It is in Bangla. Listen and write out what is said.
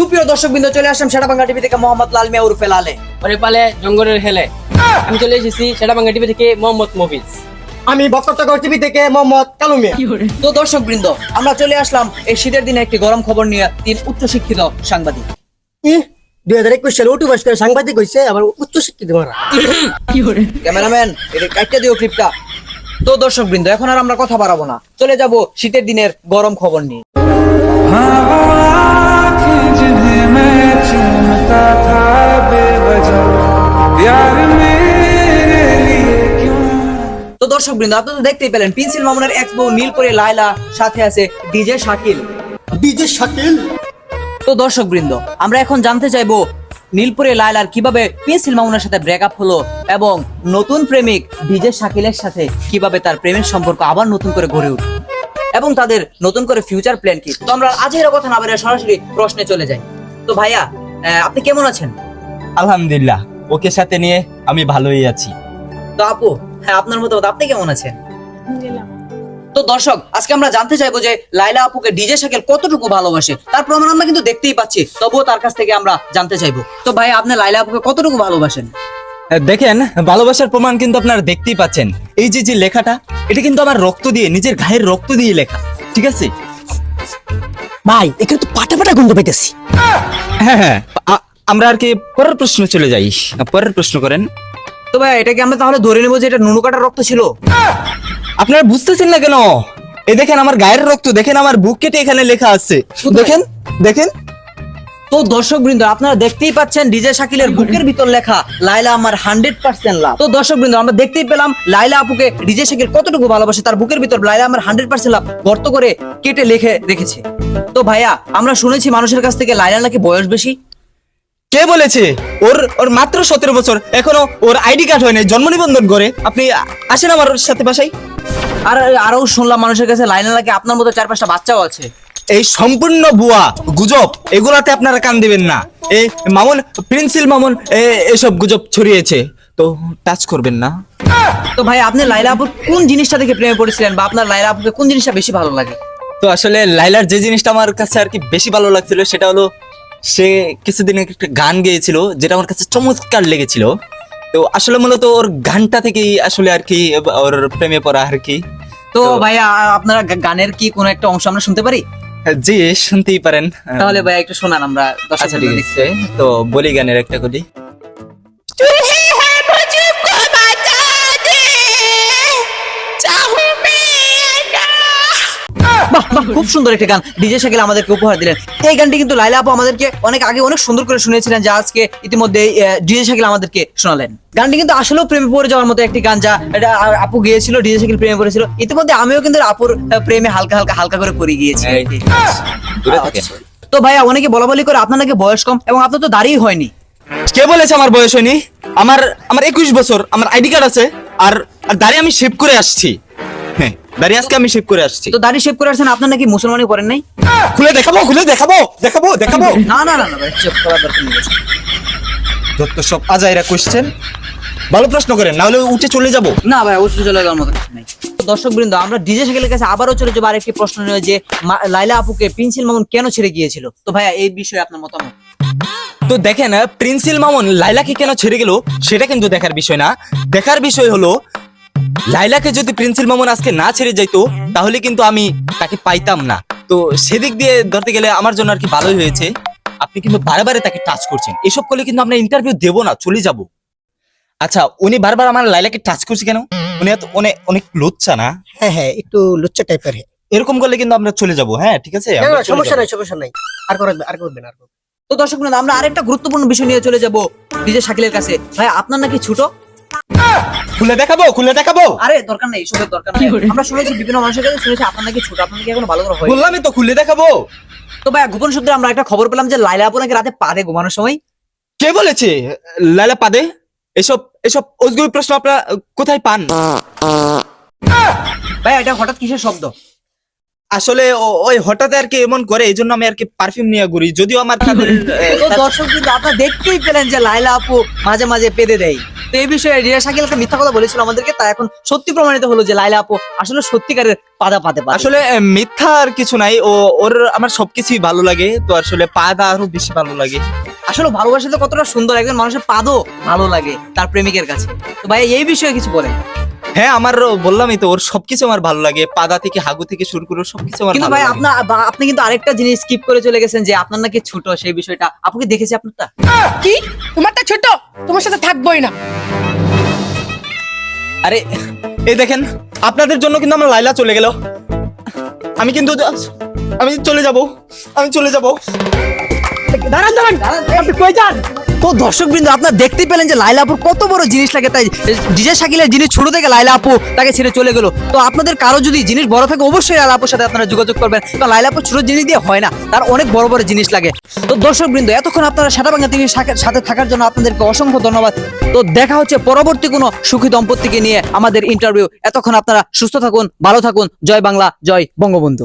সুপ্রিয় দর্শক বিন্দু চলে আসলাম সেটা বাংলা টিভি থেকে মোহাম্মদ লাল মিয়া উরফে লালে। ওরে পালে জঙ্গলের হেলে। আমি চলে এসেছি সেটা বাংলা টিভি থেকে মোহাম্মদ মফিজ। আমি ভক্তটকর টিভি থেকে মোহাম্মদ কালুমিয়া তো দর্শক বৃন্দ আমরা চলে আসলাম এই শীতের দিনে একটি গরম খবর নিয়ে তিন উচ্চশিক্ষিত সাংবাদিক। দুই হাজার একুশ সালে উঠু বাস করে সাংবাদিক হয়েছে আবার উচ্চশিক্ষিত মারা। ক্যামেরাম্যান এটা কাটটা দিও ক্লিপটা। তো দর্শক বৃন্দ এখন আর আমরা কথা বাড়াবো না। চলে যাব শীতের দিনের গরম খবর নিয়ে। मैं चूमता था बेवजह यार मेरे लिए क्यों তো দর্শক বৃন্দ আপনারা তো দেখতেই পেলেন পেন্সিল মামুনের এক বউ নীলপরে লায়লা সাথে আছে ডিজে শাকিল ডিজে শাকিল তো দর্শক বৃন্দ আমরা এখন জানতে চাইবো নীলপুরে লায়লার কিভাবে পেন্সিল মামুনের সাথে ব্রেকআপ হলো এবং নতুন প্রেমিক ডিজে শাকিলের সাথে কিভাবে তার প্রেমের সম্পর্ক আবার নতুন করে গড়ে উঠল এবং তাদের নতুন করে ফিউচার প্ল্যান কি তো আমরা আজের কথা না বেরিয়ে সরাসরি প্রশ্নে চলে যাই তো ভাইয়া আপনি কেমন আছেন? আলহামদুলিল্লাহ ওকে সাথে নিয়ে আমি ভালোই আছি। তো আপু হ্যাঁ আপনার মতো আপনি কেমন আছেন? তো দর্শক আজকে আমরা জানতে চাইব যে লাইলা আপুকে ডিজে শাকিল কতটুকু ভালোবাসে তার প্রমাণ আমরা কিন্তু দেখতেই পাচ্ছি তবুও তার কাছ থেকে আমরা জানতে চাইব। তো ভাই আপনি লাইলা আপুকে কতটুকু ভালোবাসেন? দেখেন ভালোবাসার প্রমাণ কিন্তু আপনারা দেখতেই পাচ্ছেন। এই যে যে লেখাটা এটা কিন্তু আমার রক্ত দিয়ে নিজের গায়ের রক্ত দিয়ে লেখা ঠিক আছে? ভাই এখানে তো পাটা পাটা গন্ধ পাইতেছি। হ্যাঁ হ্যাঁ। আমরা আর কি পরের প্রশ্ন চলে যাই। পরের প্রশ্ন করেন। তো ভাই এটা কি আমরা তাহলে ধরে নেব যে এটা নুনু কাটার রক্ত ছিল। আপনারা বুঝতেছেন না কেন? এই দেখেন আমার গায়ের রক্ত দেখেন আমার বুক কেটে এখানে লেখা আছে। দেখেন দেখেন। তো দর্শক বৃন্দ আপনারা দেখতেই পাচ্ছেন ডিজে শাকিলের বুকের ভিতর লেখা লাইলা আমার হান্ড্রেড পার্সেন্ট লাভ। তো দর্শক বৃন্দ আমরা দেখতেই পেলাম লাইলা আপুকে ডিজে শাকিল কতটুকু ভালোবাসে তার বুকের ভিতর লাইলা আমার হান্ড্রেড পার্সেন্ট লাভ গর্ত করে কেটে লিখে রেখেছে। তো ভাইয়া আমরা শুনেছি মানুষের কাছ থেকে লাইলা নাকি বয়স বেশি। কে বলেছে? ওর ওর মাত্র সতেরো বছর। এখনও ওর আইডি কার্ড হয়নি জন্ম নিবন্ধন করে। আপনি আসেন আমার সাথে বাসায়। আর আরও শুনলাম মানুষের কাছে লাইলা নাকি আপনার মতো চার পাঁচটা বাচ্চাও আছে। এই সম্পূর্ণ ভুয়া গুজব এগুলাতে আপনারা কান দিবেন না। এই মামুন প্রিন্সিল মামুন এসব গুজব ছড়িয়েছে। তো টাচ করবেন না। তো ভাই আপনি লাইলা আপুর কোন জিনিসটা থেকে প্রেমে পড়েছিলেন বা আপনার লাইলা আপুকে কোন জিনিসটা বেশি ভালো লাগে? তো আসলে লাইলার যে জিনিসটা আমার কাছে আর কি বেশি ভালো লাগছিল সেটা হলো সে কিছুদিন একটা গান গেয়েছিল যেটা আমার কাছে চমৎকার লেগেছিল। তো আসলে মূলত ওর গানটা থেকেই আসলে আর কি ওর প্রেমে পড়া আর কি। তো ভাইয়া আপনারা গানের কি কোনো একটা অংশ আমরা শুনতে পারি? জি শুনতেই পারেন। তাহলে ভাইয়া একটু শোনান আমরা আচ্ছা ঠিক আছে। তো বলি গানের একটা কলি বাহ বাহ খুব সুন্দর একটা গান। ডিজে শাকিল আমাদেরকে উপহার দিলেন। এই গানটি কিন্তু লাইলা আপু আমাদেরকে অনেক আগে অনেক সুন্দর করে শুনেছিলেন যা আজকে ইতিমধ্যে ডিজে শাকিল আমাদেরকে শোনালেন। গানটি কিন্তু আসলেও প্রেমে পড়ে যাওয়ার মতো একটি গান যা আপু গিয়েছিল ডিজে শাকিল প্রেমে পড়েছিল। ইতিমধ্যে আমিও কিন্তু আপুর প্রেমে হালকা হালকা হালকা করে পড়ে গিয়েছি। থাকে। তো ভাইয়া অনেকে বলা বলি করে আপনার নাকি বয়স কম এবং আপনার তো দাঁড়িয়ে হয়নি। কে বলেছে আমার বয়স হয়নি? আমার আমার একুশ বছর আমার আইডি কার্ড আছে আর আর দাঁড়িয়ে আমি শেভ করে আসছি। দাঁড়িয়ে আজকে আমি শেভ করে আসছি। তো দাড়ি শেভ করে আসছেন আপনার নাকি মুসলমানি করেন নাই? খুলে দেখাবো খুলে দেখাবো দেখাবো দেখাবো। না না না না ভাই চেক করার দরকার নেই। যত সব আজাইরা কোশ্চেন ভালো প্রশ্ন করেন না হলে উঠে চলে যাব। না ভাই অবশ্যই চলে যাওয়ার মতো নাই। দর্শক বৃন্দ আমরা ডিজে শাকিলের কাছে আবারও চলে যাব আরেকটি প্রশ্ন নিয়ে যে লাইলা আপুকে প্রিন্সিল মামুন কেন ছেড়ে গিয়েছিল? তো ভাইয়া এই বিষয়ে আপনার মতামত? তো দেখেন প্রিন্সিল মামুন লাইলাকে কেন ছেড়ে গেল সেটা কিন্তু দেখার বিষয় না। দেখার বিষয় হলো লাইলাকে যদি প্রিন্সিল মামুন আজকে না ছেড়ে যাইতো তাহলে কিন্তু আমি তাকে পাইতাম না। তো সেদিক দিয়ে ধরতে গেলে আমার জন্য আর কি ভালোই হয়েছে। আপনি কিন্তু বারে বারে তাকে টাচ করছেন। এসব করলে কিন্তু আমরা ইন্টারভিউ দেবো না চলে যাব। আচ্ছা উনি বারবার আমার লাইলাকে টাচ করছে কেন? উনি এত অনেক অনেক লুচ্ছা না? হ্যাঁ হ্যাঁ একটু লুচ্চা টাইপের এরকম করলে কিন্তু আমরা চলে যাব হ্যাঁ ঠিক আছে? সমস্যা নাই সমস্যা নাই। আর করবেন আর করবেন আর তো দর্শক আমরা আরেকটা গুরুত্বপূর্ণ বিষয় নিয়ে চলে যাব ডিজে শাকিলের কাছে। ভাই আপনার নাকি ছোট? খুলে দেখাবো খুলে দেখাবো? আরে দরকার নেই এসবের দরকার নেই। আমরা শুনেছি বিভিন্ন মানুষের কাছে শুনেছি আপনার নাকি ছোট আপনার নাকি এখন ভালো করে হয় বললামই তো খুলে দেখাবো। তো ভাই গোপন সূত্রে আমরা একটা খবর পেলাম যে লাইলা আপু নাকি রাতে পাদে ঘুমানোর সময়? কে বলেছে? লাইলা পাদে? এসব এসব অজগুবি প্রশ্ন আপনারা কোথায় পান? ভাই এটা হঠাৎ কিসের শব্দ? আসলে ওই হঠাৎ আর কি এমন করে এই জন্য আমি আর কি পারফিউম নিয়ে ঘুরি। যদিও আমার দর্শক কিন্তু আপনারা দেখতেই পেলেন যে লাইলা আপু মাঝে মাঝে পেদে দেয়। তো এই বিষয়ে রিয়া শাকিল একটা মিথ্যা কথা বলেছিল আমাদেরকে তা এখন সত্যি প্রমাণিত হলো যে লাইলা আপু আসলে সত্যিকারের পাদা পাতে পারে আসলে মিথ্যা আর কিছু নাই। ও ওর আমার সবকিছুই ভালো লাগে। তো আসলে পাদা আরও বেশি ভালো লাগে। আসলে ভালোবাসা তো কতটা সুন্দর একজন মানুষের পাদও ভালো লাগে তার প্রেমিকের কাছে। তো ভাই এই বিষয়ে কিছু বলেন। হ্যাঁ আমার বললামই তো ওর সবকিছু আমার ভালো লাগে। পাদা থেকে হাগু থেকে শুরু করে সবকিছু আমার কিন্তু ভাই আপনার আপনি কিন্তু আরেকটা জিনিস স্কিপ করে চলে গেছেন যে আপনার নাকি ছোট সেই বিষয়টা। আপুকে দেখেছি আপনারটা? কি? তোমারটা ছোট? তোমার সাথে থাকবোই না। আরে এই দেখেন আপনাদের জন্য কিন্তু আমার লাইলা চলে গেল। আমি কিন্তু আমি চলে যাব আমি চলে যাব। দাঁড়ান দাঁড়ান। আপনি কই যান? তো দর্শক বৃন্দ আপনার দেখতেই পেলেন যে লাইলা আপুর কত বড় জিনিস লাগে। তাই ডিজে শাকিলের জিনিস ছোট থেকে লাইলা আপু তাকে ছেড়ে চলে গেল। তো আপনাদের কারও যদি জিনিস বড় থাকে, অবশ্যই লাইলা আপুর সাথে আপনারা যোগাযোগ করবেন। তো লাইলা আপুর ছোট জিনিস দিয়ে হয় না, তার অনেক বড় বড় জিনিস লাগে। তো দর্শক বৃন্দ এতক্ষণ আপনারা সাদা বাংলা টিভির সাথে থাকার জন্য আপনাদেরকে অসংখ্য ধন্যবাদ। তো দেখা হচ্ছে পরবর্তী কোনো সুখী দম্পতিকে নিয়ে আমাদের ইন্টারভিউ এতক্ষণ আপনারা সুস্থ থাকুন, ভালো থাকুন। জয় বাংলা, জয় বঙ্গবন্ধু।